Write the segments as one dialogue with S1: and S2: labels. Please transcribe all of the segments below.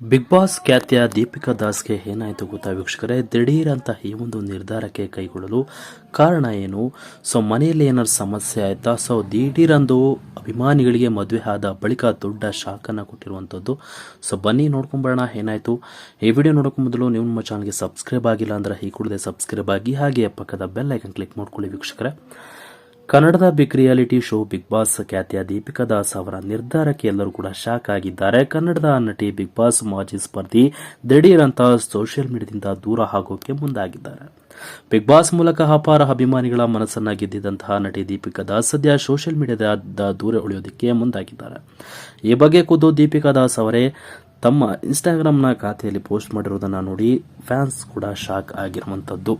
S1: Big boss ಖ್ಯಾತಿಯ ದೀಪಿಕಾ ದಾಸ್ಗೆ ಏನಾಯಿತು ಗೊತ್ತಾ ವೀಕ್ಷಕರೇ? ದಿಢೀರ್ ಅಂತ ಈ ಒಂದು ನಿರ್ಧಾರಕ್ಕೆ ಕೈಗೊಳ್ಳಲು ಕಾರಣ ಏನು? ಸೊ ಮನೆಯಲ್ಲಿ ಏನಾದ್ರು ಸಮಸ್ಯೆ ಆಯ್ತಾ? ಸೊ ದಿಢೀರಂದು ಅಭಿಮಾನಿಗಳಿಗೆ ಮದುವೆ ಆದ ಬಳಿಕ ದೊಡ್ಡ ಶಾಕನ್ನು ಕೊಟ್ಟಿರುವಂಥದ್ದು. ಸೊ ಬನ್ನಿ ನೋಡ್ಕೊಂಬರೋಣ, ಏನಾಯಿತು? ಈ ವಿಡಿಯೋ ನೋಡೋಕೆ ಮೊದಲು ನೀವು ನಮ್ಮ ಚಾನಲ್ಗೆ ಸಬ್ಸ್ಕ್ರೈಬ್ ಆಗಿಲ್ಲ ಅಂದರೆ ಈ ಕೂಡಲೇ ಸಬ್ಸ್ಕ್ರೈಬ್ ಆಗಿ ಹಾಗೆ ಪಕ್ಕದ ಬೆಲ್ ಐಕನ್ ಕ್ಲಿಕ್ ಮಾಡ್ಕೊಳ್ಳಿ ವೀಕ್ಷಕರೇ. ಕನ್ನಡದ big reality show big boss ಖ್ಯಾತಿಯ ದೀಪಿಕಾ ದಾಸ್ ಅವರ ನಿರ್ಧಾರಕ್ಕೆ ಎಲ್ಲರೂ ಕೂಡ ಶಾಕ್ ಆಗಿದ್ದಾರೆ. ಕನ್ನಡದ ನಟಿ ಬಿಗ್ ಬಾಸ್ ಮಾಜಿ ಸ್ಪರ್ಧಿ ದಿಢೀರ್ ಅಂತ ಸೋಷಿಯಲ್ ಮೀಡಿಯಾದಿಂದ ದೂರ ಆಗೋಕೆ ಮುಂದಾಗಿದ್ದಾರೆ. ಬಿಗ್ ಬಾಸ್ ಮೂಲಕ ಅಪಾರ ಅಭಿಮಾನಿಗಳ ಮನಸ್ಸನ್ನ ಗೆದ್ದಿದ್ದಂತಹ ನಟಿ ದೀಪಿಕಾ ದಾಸ್ ಸದ್ಯ ಸೋಷಿಯಲ್ ಮೀಡಿಯಾದ ದೂರ ಉಳಿಯೋದಕ್ಕೆ ಮುಂದಾಗಿದ್ದಾರೆ. ಈ ಬಗ್ಗೆ ಖುದ್ದು ದೀಪಿಕಾ ದಾಸ್ ಅವರೇ ತಮ್ಮ ಇನ್ಸ್ಟಾಗ್ರಾಮ್ನ ಖಾತೆಯಲ್ಲಿ ಪೋಸ್ಟ್ ಮಾಡಿರುವುದನ್ನು ನೋಡಿ ಫ್ಯಾನ್ಸ್ ಕೂಡ ಶಾಕ್ ಆಗಿರುವಂಥದ್ದು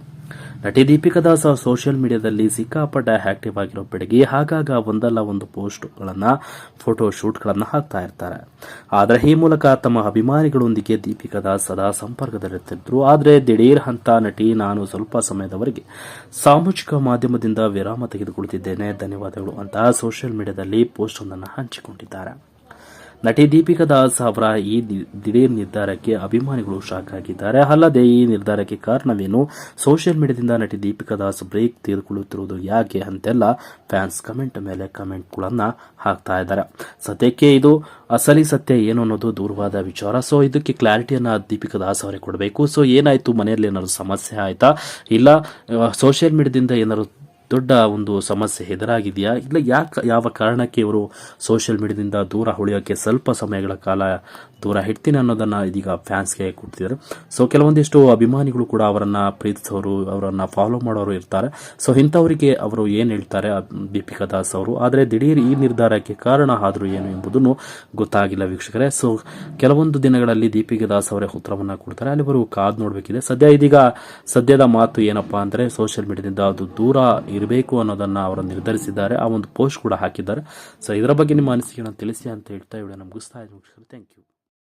S1: ನಟಿ ದೀಪಿಕಾ ದಾಸ್ ಸೋಷಿಯಲ್ ಮೀಡಿಯಾದಲ್ಲಿ ಸಿಕ್ಕಾಪಟ್ಟೆ ಆಕ್ಟಿವ್ ಆಗಿರೋ ಬೆಡಗಿ ಹಾಗಾಗ ಒಂದಲ್ಲ ಒಂದು ಪೋಸ್ಟ್ಗಳನ್ನು ಫೋಟೋ ಶೂಟ್ಗಳನ್ನು ಹಾಕ್ತಾ ಇರ್ತಾರೆ. ಆದರೆ ಈ ಮೂಲಕ ತಮ್ಮ ಅಭಿಮಾನಿಗಳೊಂದಿಗೆ ದೀಪಿಕಾ ದಾಸ್ ಸದಾ ಸಂಪರ್ಕದಲ್ಲಿರ್ತಿದ್ರು. ಆದರೆ ದಿಢೀರ್ ಹಂತ ನಟಿ ನಾನು ಸ್ವಲ್ಪ ಸಮಯದವರೆಗೆ ಸಾಮಾಜಿಕ ಮಾಧ್ಯಮದಿಂದ ವಿರಾಮ ತೆಗೆದುಕೊಳ್ಳುತ್ತಿದ್ದೇನೆ ಧನ್ಯವಾದಗಳು ಅಂತ ಸೋಷಿಯಲ್ ಮೀಡಿಯಾದಲ್ಲಿ ಪೋಸ್ಟ್ ಒಂದನ್ನು ಹಂಚಿಕೊಂಡಿದ್ದಾರೆ. ನಟಿ ದೀಪಿಕಾ ದಾಸ್ ಅವರ ಈ ದಿಢೀರ್ ನಿರ್ಧಾರಕ್ಕೆ ಅಭಿಮಾನಿಗಳು ಶಾಕ್ ಆಗಿದ್ದಾರೆ. ಅಲ್ಲದೆ ಈ ನಿರ್ಧಾರಕ್ಕೆ ಕಾರಣವೇನು? ಸೋಷಿಯಲ್ ಮೀಡಿಯಾದಿಂದ ನಟಿ ದೀಪಿಕಾ ದಾಸ್ ಬ್ರೇಕ್ ತೆಗೆದುಕೊಳ್ಳುತ್ತಿರುವುದು ಯಾಕೆ ಅಂತೆಲ್ಲ ಫ್ಯಾನ್ಸ್ ಕಮೆಂಟ್ ಮೇಲೆ ಕಮೆಂಟ್ಗಳನ್ನು ಹಾಕ್ತಾ ಇದ್ದಾರೆ. ಸದ್ಯಕ್ಕೆ ಇದು ಅಸಲಿ ಸತ್ಯ ಏನು ಅನ್ನೋದು ದೂರವಾದ ವಿಚಾರ. ಸೊ ಇದಕ್ಕೆ ಕ್ಲಾರಿಟಿಯನ್ನು ದೀಪಿಕಾ ದಾಸ್ ಅವರೇ ಕೊಡಬೇಕು. ಸೊ ಏನಾಯ್ತು? ಮನೆಯಲ್ಲಿ ಏನಾದ್ರು ಸಮಸ್ಯೆ ಆಯಿತಾ? ಇಲ್ಲ ಸೋಷಿಯಲ್ ಮೀಡಿಯಾದಿಂದ ಏನಾದ್ರು ದೊಡ್ಡ ಒಂದು ಸಮಸ್ಯೆ ಎದುರಾಗಿದೆಯಾ? ಇಲ್ಲ ಯಾಕೆ, ಯಾವ ಕಾರಣಕ್ಕೆ ಇವರು ಸೋಷಿಯಲ್ ಮೀಡಿಯಾದಿಂದ ದೂರ ಉಳಿಯೋಕ್ಕೆ ಸ್ವಲ್ಪ ಸಮಯಗಳ ಕಾಲ ದೂರ ಇಡ್ತೀನಿ ಅನ್ನೋದನ್ನು ಇದೀಗ ಫ್ಯಾನ್ಸ್ಗೆ ಕೊಡ್ತಿದ್ದಾರೆ ಸೊ ಕೆಲವೊಂದಿಷ್ಟು ಅಭಿಮಾನಿಗಳು ಕೂಡ ಅವರನ್ನು ಪ್ರೀತಿಸೋರು, ಅವರನ್ನು ಫಾಲೋ ಮಾಡೋರು ಇರ್ತಾರೆ. ಸೊ ಇಂಥವರಿಗೆ ಅವರು ಏನು ಹೇಳ್ತಾರೆ, ದೀಪಿಕಾ ದಾಸ್ ಅವರು? ಆದರೆ ದಿಢೀರ್ ಈ ನಿರ್ಧಾರಕ್ಕೆ ಕಾರಣ ಆದರೂ ಏನು ಎಂಬುದನ್ನು ಗೊತ್ತಾಗಿಲ್ಲ ವೀಕ್ಷಕರೇ. ಸೊ ಕೆಲವೊಂದು ದಿನಗಳಲ್ಲಿ ದೀಪಿಕಾ ದಾಸ್ ಅವರೇ ಉತ್ತರವನ್ನು ಕೊಡ್ತಾರೆ. ಅಲ್ಲಿವರು ಕಾದು ನೋಡಬೇಕಿದೆ. ಸದ್ಯ ಇದೀಗ, ಸದ್ಯದ ಮಾತು ಏನಪ್ಪಾ ಅಂದರೆ ಸೋಷಿಯಲ್ ಮೀಡಿಯಾದಿಂದ ಅದು ದೂರ ಇರಬೇಕು ಅನ್ನೋದನ್ನ ಅವರು ನಿರ್ಧರಿಸಿದ್ದಾರೆ. ಆ ಒಂದು ಪೋಸ್ಟ್ ಕೂಡ ಹಾಕಿದ್ದಾರೆ. ಸೊ ಇದರ ಬಗ್ಗೆ ನಿಮ್ಮ ಅನಿಸಿಕೆಯನ್ನು ತಿಳಿಸಿ ಅಂತ ಹೇಳ್ತಾ ವಿಡಿಯೋ ನಮ್ಗೆ ಮುಗಿಸ್ತಾ ಇದ್ದೀನಿ. Thank you